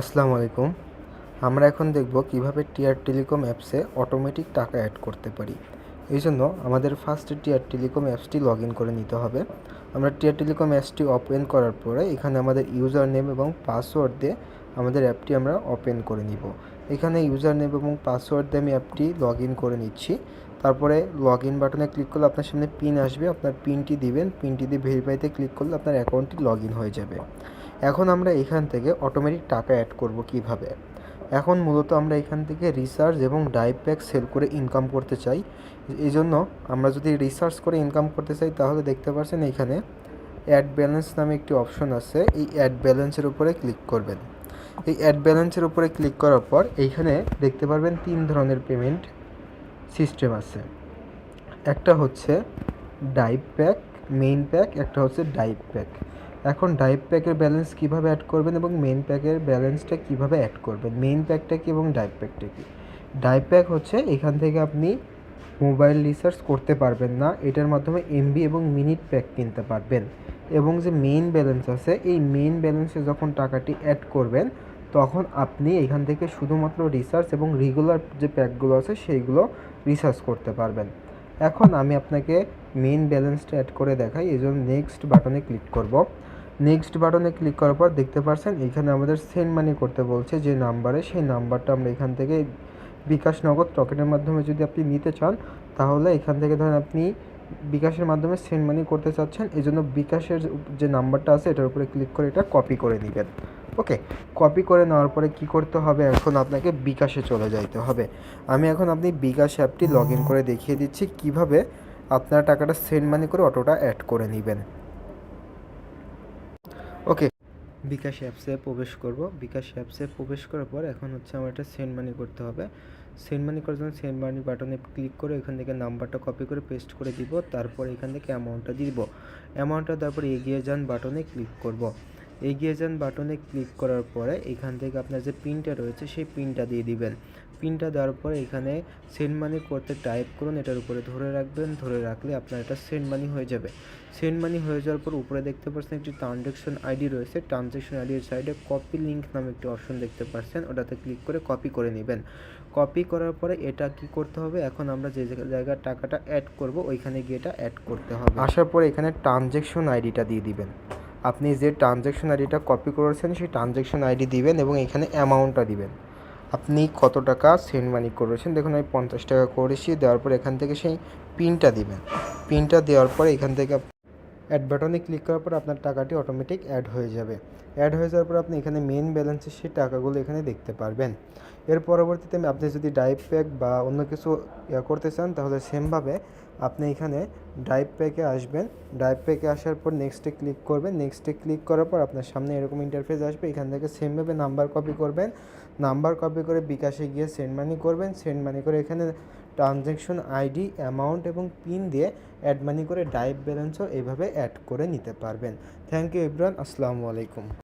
আসসালামু আলাইকুম। আমরা এখন দেখব কীভাবে টিয়ার টেলিকম অ্যাপসে অটোমেটিক টাকা অ্যাড করতে পারি। এই জন্য আমাদের ফার্স্ট টিয়ার টেলিকম অ্যাপসটি লগ ইন করে নিতে হবে। আমরা টিয়ার টেলিকম অ্যাপসটি ওপেন করার পরে এখানে আমাদের ইউজার নেম এবং পাসওয়ার্ড দিয়ে আমাদের অ্যাপটি আমরা ওপেন করে নিব। এখানে ইউজার নেম এবং পাসওয়ার্ড দিয়ে আমি অ্যাপটি লগ ইন করে নিচ্ছি। তারপরে লগ ইন বাটনে ক্লিক করলে আপনার সামনে পিন আসবে। আপনার পিনটি দিবেন, পিনটি দিয়ে ভেরিফাইতে ক্লিক করলে আপনার অ্যাকাউন্টটি লগ ইন হয়ে যাবে। এখন আমরা এখান থেকে অটোমেটিক টাকা অ্যাড করব কীভাবে? এখন মূলত আমরা এখান থেকে রিসার্চ এবং ডাইভ প্যাক সেল করে ইনকাম করতে চাই। এই জন্য আমরা যদি রিসার্চ করে ইনকাম করতে চাই, তাহলে দেখতে পাচ্ছেন এখানে অ্যাড ব্যালেন্স নামে একটি অপশন আছে। এই অ্যাড ব্যালেন্সের উপরে ক্লিক করবেন। এই অ্যাড ব্যালেন্সের উপরে ক্লিক করার পর এইখানে দেখতে পারবেন তিন ধরনের পেমেন্ট সিস্টেম আছে। একটা হচ্ছে ডাইভ প্যাক মেইন প্যাক একটা হচ্ছে ডাইভ প্যাক এখন ডাইভ প্যাকের ব্যালেন্স কীভাবে অ্যাড করবেন এবং মেইন প্যাকের ব্যালেন্সটা কীভাবে অ্যাড করবেন? মেইন প্যাকটা কি এবং ডাইভ প্যাকটা কি? ডাইভ প্যাক হচ্ছে এখান থেকে আপনি মোবাইল রিচার্জ করতে পারবেন না। এটার মাধ্যমে এমবি এবং মিনিট প্যাক কিনতে পারবেন। এবং যে মেইন ব্যালেন্স আছে, এই মেইন ব্যালেন্সে যখন টাকাটি অ্যাড করবেন, তখন আপনি এখান থেকে শুধুমাত্র রিসার্চ এবং রেগুলার যে প্যাকগুলো আছে, সেইগুলো রিসার্চ করতে পারবেন। এখন আমি আপনাকে মেইন ব্যালেন্সটা অ্যাড করে দেখাই। এই জন্য নেক্সট বাটনে ক্লিক করব। নেক্সট বাটনে ক্লিক করার পর দেখতে পাচ্ছেন এখানে আমাদের সেন্ড মানি করতে বলছে যে নাম্বারে সেই নাম্বারটা আমরা এখান থেকে বিকাশ নগদ টকেনের মাধ্যমে যদি আপনি নিতে চান, তাহলে এখান থেকে ধরেন আপনি বিকাশের মাধ্যমে সেন্ড মানি করতে চাচ্ছেন এই জন্য বিকাশের যে নাম্বারটা আছে, এটার উপরে ক্লিক করে এটা কপি করে নেবেন। ওকে কপি করে নেওয়ার পরে কি করতে হবে? এখন আপনাকে বিকাশে চলে যাইতে হবে। আমি এখন আপনি বিকাশ অ্যাপটি লগ ইন করে দেখিয়ে দিচ্ছি। কীভাবে আপনার টাকাটা সেন্ড মানি করে অটোটা অ্যাড করে নেবেন। ওকে বিকাশ অ্যাপসে প্রবেশ করব। বিকাশ অ্যাপসে প্রবেশ করার পর এখন হচ্ছে আমার একটা সেন্ড মানি করতে হবে। সেন্ড মানি করার জন্য সেন্ড মানি বাটনে ক্লিক করে এখান থেকে নাম্বারটা কপি করে পেস্ট করে দিব। তারপর এখান থেকে অ্যামাউন্টটা দিব। অ্যামাউন্টটা তারপর এগিয়ে যান বাটনে ক্লিক করব। এগিয়ে যান বাটনে ক্লিক করার পরে এখান থেকে আপনার যে পিনটা রয়েছে সেই পিনটা দিয়ে দিবেন। পিনটা দেওয়ার পরে এখানে সেন্ড মানি করতে টাইপ করুন, এটার উপরে ধরে রাখবেন, ধরে রাখলে আপনার এটা সেন্ড মানি হয়ে যাবে। সেন্ড মানি হয়ে যাওয়ার পর উপরে দেখতে পাচ্ছেন একটি ট্রানজ্যাকশন আইডি রয়েছে ট্রানজ্যাকশন আইডির সাইডে কপি লিঙ্ক নামে একটি অপশন দেখতে পাচ্ছেন ওটাতে ক্লিক করে কপি করে নেবেন। কপি করার পরে এটা কি করতে হবে? এখন আমরা যে জায়গায় টাকাটা অ্যাড করব, ওইখানে গিয়ে এটা অ্যাড করতে হবে। আসার পরে এখানে ট্রানজ্যাকশন আইডিটা দিয়ে দিবেন। আপনি যে ট্রানজ্যাকশন আইডিটা কপি করেছেন, সেই ট্রানজ্যাকশন আইডি দিবেন এবং এখানে অ্যামাউন্টটা দিবেন। আপনি কত টাকা সেন্ড মানি করেছেন? দেখুন, আমি পঞ্চাশ টাকা করেছি, দেওয়ার পর এখান থেকে সেই পিনটা দেবেন। পিনটা দেওয়ার পর এখান থেকে অ্যাড বাটনে ক্লিক করার পর আপনার টাকাটি অটোমেটিক অ্যাড হয়ে যাবে। অ্যাড হয়ে যাওয়ার পর আপনি এখানে মেন ব্যালেন্সের সেই টাকাগুলো এখানে দেখতে পারবেন। এর পরবর্তীতে আপনি যদি ড্রাইভ প্যাক বা অন্য কিছু ইয়া করতে চান, তাহলে সেমভাবে আপনি এখানে ড্রাইভ প্যাকে আসবেন। ড্রাইভ প্যাকে আসার পর নেক্সটে ক্লিক করবেন। নেক্সটে ক্লিক করার পর আপনার সামনে এরকম ইন্টারফেস আসবে। এখান থেকে সেমভাবে নাম্বার কপি করবেন। নাম্বার কপি করে বিকাশে গিয়ে সেন্ড মানি করবেন। সেন্ড মানি করে এখানে ট্রানজ্যাকশন আইডি, অ্যামাউন্ট এবং পিন দিয়ে অ্যাড মানি করে ডাইভ ব্যালেন্সও এভাবে অ্যাড করে নিতে পারবেন। থ্যাংক ইউ ইব্রান আসসালামু আলাইকুম।